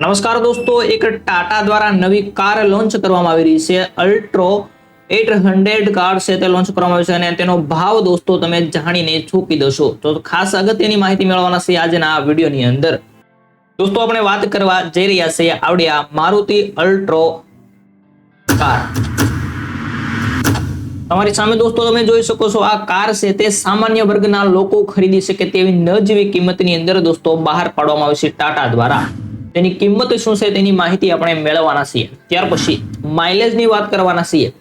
નમસ્કાર દોસ્તો, એક ટાટા દ્વારા નવી કાર લોન્ચ કરવામાં આવી રહી છે. અલ્ટ્રો એટ હંડ્રેડ કાર છે તે લોન્ચ કરવામાં આવી છે અને તેનો ભાવ દોસ્તો તમે જાણીને ચૂકી દશો. તો ખાસ અગત્યની માહિતી મેળવવાના છે આજના આ વિડીયોની અંદર. દોસ્તો, આપણે વાત કરવા જઈ રહ્યા છીએ આવડ્યા મારુતિ અલ્ટ્રો કાર. તમારી સામે દોસ્તો તમે જોઈ શકો છો, આ કાર છે તે સામાન્ય વર્ગના લોકો ખરીદી શકે તેવી ન જેવી કિંમતની અંદર દોસ્તો બહાર પાડવામાં આવી છે ટાટા દ્વારા. તેની કિંમત શું છે તેની માહિતી આપણે મેળવવાના છીએ. ત્યાર પછી માઇલેજની વાત કરવાના છીએ.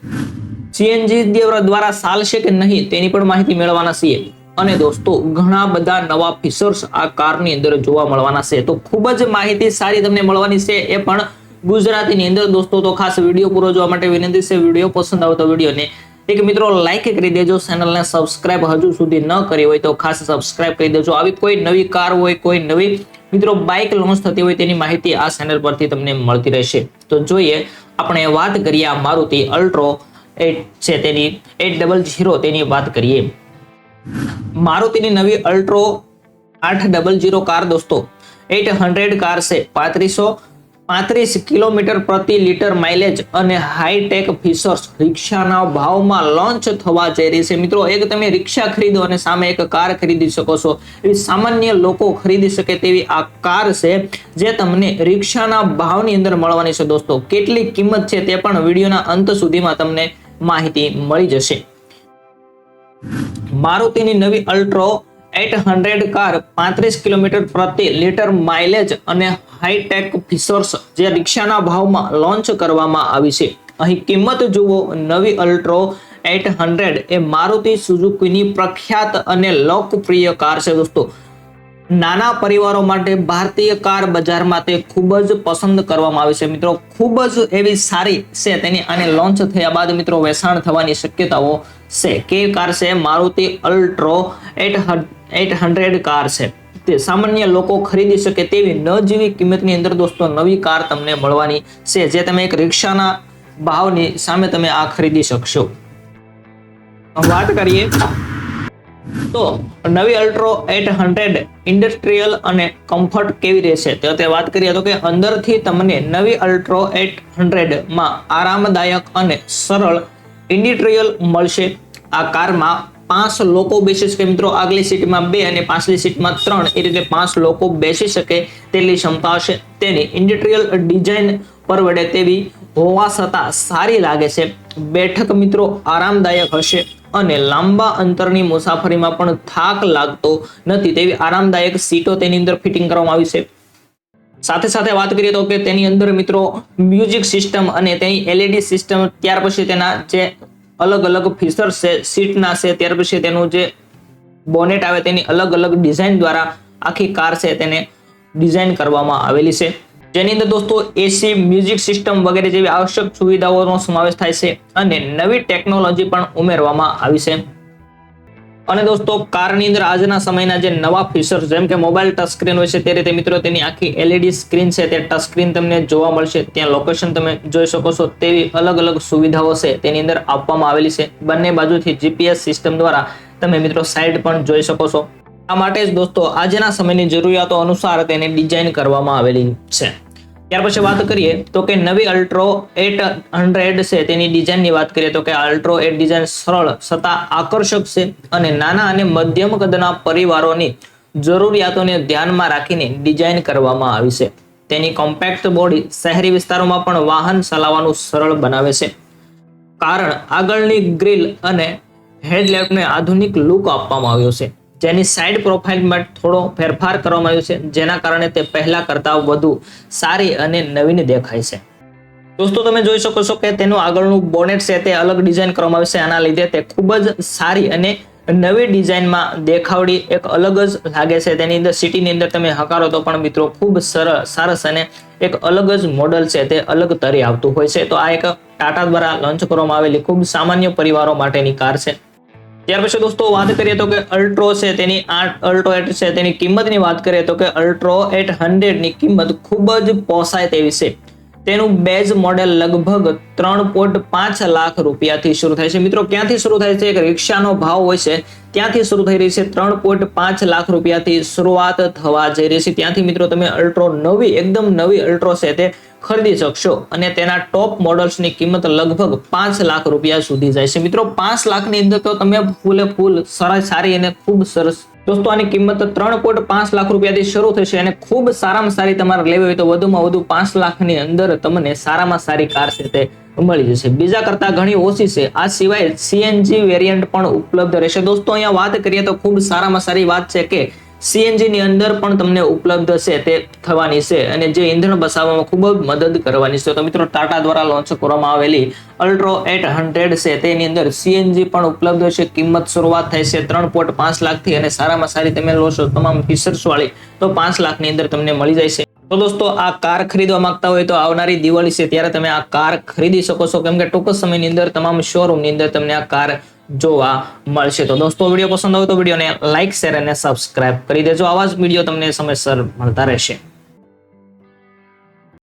સીએનજી દ્વારા ચાલશે કે નહીં તેની પણ માહિતી મેળવવાના છીએ. અને દોસ્તો, ઘણા બધા નવા ફીચર્સ આ કારની અંદર જોવા મળવાના છે. તો ખૂબ જ માહિતી સારી તમને મળવાની છે એ પણ ગુજરાતીની અંદર. દોસ્તો, તો ખાસ વીડિયો પૂરો જોવા માટે વિનંતી છે, વીડિયો પસંદ આવે તો વિડીયોને એક મિત્રો લાઈક કરી દેજો ચેનલને સબસ્ક્રાઇબ હજુ સુધી ન કરી હોય તો ખાસ સબસ્ક્રાઇબ કરી દેજો. આવી કોઈ નવી કાર હોય, કોઈ નવી મિત્રો બાઇક લોન્ચ થતી હોય તેની માહિતી આ ચેનલ પરથી તમને મળતી રહેશે. તો જોઈએ, આપણે વાત કરીએ આ મારુતિ અલ્ટ્રો એટ છે તેની, એટ ડબલ ઝીરો તેની વાત કરીએ. મારુતિની નવી અલ્ટ્રો આઠ ડબલ ઝીરો કાર દોસ્તો, એટ હંડ્રેડ કાર છે, પાંત્રીસો પાંત્રીસ કિલોમીટર પ્રતિ લીટર માઇલેજ અને હાઈટેક ફીચર્સ રિક્ષાના ભાવમાં લોન્ચ થવા જઈ રહી છે. મિત્રો, એક તમે રિક્ષા ખરીદો અને સામે એક કાર ખરીદી શકો છો. એવી સામાન્ય લોકો ખરીદી શકે તેવી આ કાર છે જે તમને રિક્ષાના ભાવની અંદર મળવાની છે. દોસ્તો, કેટલી કિંમત છે તે પણ વિડીયોના અંત સુધીમાં તમને માહિતી મળી જશે. મારુતિની નવી અલ્ટ્રો એટ હંડ્રેડ કાર પાંત્રીસ કિલોમીટર પ્રતિ લીટર માઇલેજ અને હાઈટેક ફીચર્સ જે રિક્ષાના ભાવમાં લોન્ચ કરવામાં આવી છે. અહીં કિંમત જુઓ, નવી અલ્ટ્રો એટ હંડ્રેડ એ મારુતિ સુઝુકીની પ્રખ્યાત અને લોકપ્રિય કાર છે દોસ્તો. નાના પરિવારો માટે ભારતીય કાર બજારમાં તે ખૂબ જ પસંદ કરવામાં આવે છે. મિત્રો, ખૂબ જ એવી સારી છે તેની આને લોન્ચ થયા બાદ મિત્રો વેચાણ થવાની શક્યતાઓ છે. કે કાર છે? Maruti Alto eight eight hundred car છે. તે સામાન્ય લોકો ખરીદી શકે તેવી ન જેવી કિંમતની અંદર દોસ્તો, નવી કાર તમને મળવાની છે, જે તમે એક રિક્ષાના ભાવની સામે તમે આ ખરીદી શકશો. વાત કરીએ તો નવી અલ્ટ્રો એટ હંડ્રેડ ઇન્ડસ્ટ્રીયલ અને કમ્ફર્ટ કેવી રહેશે? તો તે વાત કરીએ તો કે અંદરથી તમને નવી અલ્ટ્રો એટ હંડ્રેડમાં આરામદાયક અને સરળ ઇન્ડસ્ટ્રીયલ મળશે. આ કારમાં પાંચ લોકો બેસી શકે. મિત્રો, આગલી સીટમાં બે અને પાછલી સીટમાં ત્રણ. એ રીતે પાંચ લોકો બેસી શકે તેટલી ક્ષમતા હશે. તેની ઇન્ડસ્ટ્રીયલ ડિઝાઇન પરવડે તેવી હોવા છતાં સારી લાગે છે. બેઠક, મિત્રો, આરામદાયક હશે અને લાંબા અંતરની મુસાફરીમાં પણ થાક લાગતો નથી. તેવી આરામદાયક સીટો તેની અંદર ફિટિંગ કરવામાં આવી છે. સાથે સાથે વાત કરીએ તો કે તેની અંદર, મિત્રો, મ્યુઝિક સિસ્ટમ અને તેની એલઈડી સિસ્ટમ ત્યાર પછી તેના જે અલગ અલગ ફીચર્સ છે, સીટના છે, ત્યાર પછી તેનું જે બોનેટ આવે તેની અલગ અલગ ડિઝાઇન દ્વારા આખી કાર છે તેને ડિઝાઇન કરવામાં આવેલી છે. જેની અંદર દોસ્તો એસી મ્યુઝિક સિસ્ટમ વગેરે જેવી આવશ્યક સુવિધાઓનો સમાવેશ થાય છે અને નવી ટેકનોલોજી પણ ઉમેરવામાં આવી છે. અને દોસ્તો, કારની અંદર આજના સમયના જે નવા ફીચર્સ જેમ કે મોબાઈલ ટચ સ્ક્રીન હોય છે, તે રીતે મિત્રો તેની આખી એલઈડી સ્ક્રીન છે, તે ટચ સ્ક્રીન તમને જોવા મળશે. ત્યાં લોકેશન તમે જોઈ શકો છો. તેવી અલગ અલગ સુવિધાઓ છે, તેની અંદર આપવામાં આવેલી છે. બંને બાજુથી જીપીએસ સિસ્ટમ દ્વારા તમે મિત્રો સાઈડ પણ જોઈ શકો છો. આ માટે જ દોસ્તો, આજના સમયની જરૂરિયાતો અનુસાર તેને ડિઝાઇન કરવામાં આવેલી છે. ત્યાર પછી વાત કરીએ તો કે નવી અલ્ટ્રો એટ હંડ્રેડ છે, તેની ડિઝાઇનની વાત કરીએ તો કે અલ્ટ્રો એટ ડિઝાઇન સરળ છતાં આકર્ષક છે અને નાના અને મધ્યમ કદના પરિવારોની જરૂરિયાતોને ધ્યાનમાં રાખીને ડિઝાઇન કરવામાં આવી છે. તેની કોમ્પેક્ટ બોડી શહેરી વિસ્તારોમાં પણ વાહન ચલાવવાનું સરળ બનાવે છે. કારણ આગળની ગ્રીલ અને હેડલેમ્પને આધુનિક લુક આપવામાં આવ્યો છે. જેની સાઇડ પ્રોફાઇલમાં થોડો ફેરફાર કરવામાં આવ્યો છે, જેના કારણે તે પહેલા કરતાં વધુ સારી અને નવીન દેખાય છે. દોસ્તો, તમે જોઈ શકો છો કે તેનું આગળનું બોનેટ છે તે અલગ ડિઝાઇન કરવામાં આવ્યું છે. આના લીધે તે ખૂબ જ સારી અને નવી ડિઝાઇનમાં દેખાવડી એક અલગ જ લાગે છે. તેની અંદર સિટીની અંદર તમે હકારો તો પણ મિત્રો ખૂબ સરળ સરસ અને એક અલગ જ મોડલ છે તે અલગ તરી આવતું હોય છે. તો આ એક ટાટા દ્વારા લોન્ચ કરવામાં આવેલી ખૂબ સામાન્ય પરિવારો માટેની કાર છે. ત્યાર પછી દોસ્તો વાત કરીએ તો કે અલ્ટ્રો છે તેની આઠ અલ્ટ્રો એટ છે તેની કિંમતની વાત કરીએ તો કે અલ્ટ્રો એટ હંડ્રેડની કિંમત ખૂબ જ પોસાય તેવી છે. તેનું બેઝ મોડેલ લગભગ ત્રણ પોઈન્ટ પાંચ લાખ રૂપિયાથી શરૂ થાય છે. મિત્રો, ક્યાંથી શરૂ થાય છે? એક રિક્ષાનો ભાવ હોય છે. ત્યાંથી શરૂ થઈ રહી છે. ત્રણ પોઈન્ટ પાંચ લાખ રૂપિયાથી શરૂઆત થવા જઈ રહી છે. ત્યાંથી મિત્રો, તમે અલ્ટ્રો નવી, એકદમ નવી અલ્ટ્રો છે તે ખરીદી શકશો અને તેના ટોપ મોડલ્સની કિંમત લગભગ પાંચ લાખ રૂપિયા સુધી જાય છે. મિત્રો, પાંચ લાખની અંદર તો તમે ફૂલે ફૂલ સરસ સારી અને ખૂબ સરસ દોસ્તો, આની કિંમત ત્રણ પોઈન્ટ પાંચ લાખ રૂપિયાથી શરૂ થશે અને ખૂબ સારામાં સારી તમારે લેવી હોય તો વધુમાં વધુ પાંચ લાખની અંદર તમને સારામાં સારી કાર છે તે મળી જશે. બીજા કરતા ઘણી ઓછી છે. આ સિવાય સીએનજી વેરિયન્ટ પણ ઉપલબ્ધ રહેશે. દોસ્તો, અહીંયા વાત કરીએ તો ખૂબ સારામાં સારી વાત છે કે સીએનજી ની અંદર પણ તમને ઉપલબ્ધ છે તે થવાની છે. અને જે ઇંધણ બસાવવામાં ખૂબ જ મદદ કરવાની છે. તો મિત્રો, ટાટા દ્વારા લોન્ચ કરવામાં આવેલી અલ્ટ્રો એટ હંડ્રેડ છે, તેની અંદર સીએનજી પણ ઉપલબ્ધ છે. કિંમત શરૂઆત થાય છે ત્રણ પોઈન્ટ પાંચ લાખથી અને સારામાં સારી તમે લો છો તમામ ફીચર્સ વાળી, તો પાંચ લાખની અંદર તમને મળી જાય છે. તો દોસ્તો, આ કાર ખરીદવા માંગતા હોય તો આવનારી દિવાળી છે, ત્યારે તમે આ કાર ખરીદી શકો છો. કેમ કે ટૂંક સમયની અંદર તમામ શોરૂમની અંદર તમને આ કાર જોવા મળશે. તો દોસ્તો, વીડિયો પસંદ હોય તો વિડીયોને લાઇક શેર અને સબસ્ક્રાઇબ કરી દેજો. આવા જ વીડિયો તમને સમયસર મળતા રહેશે.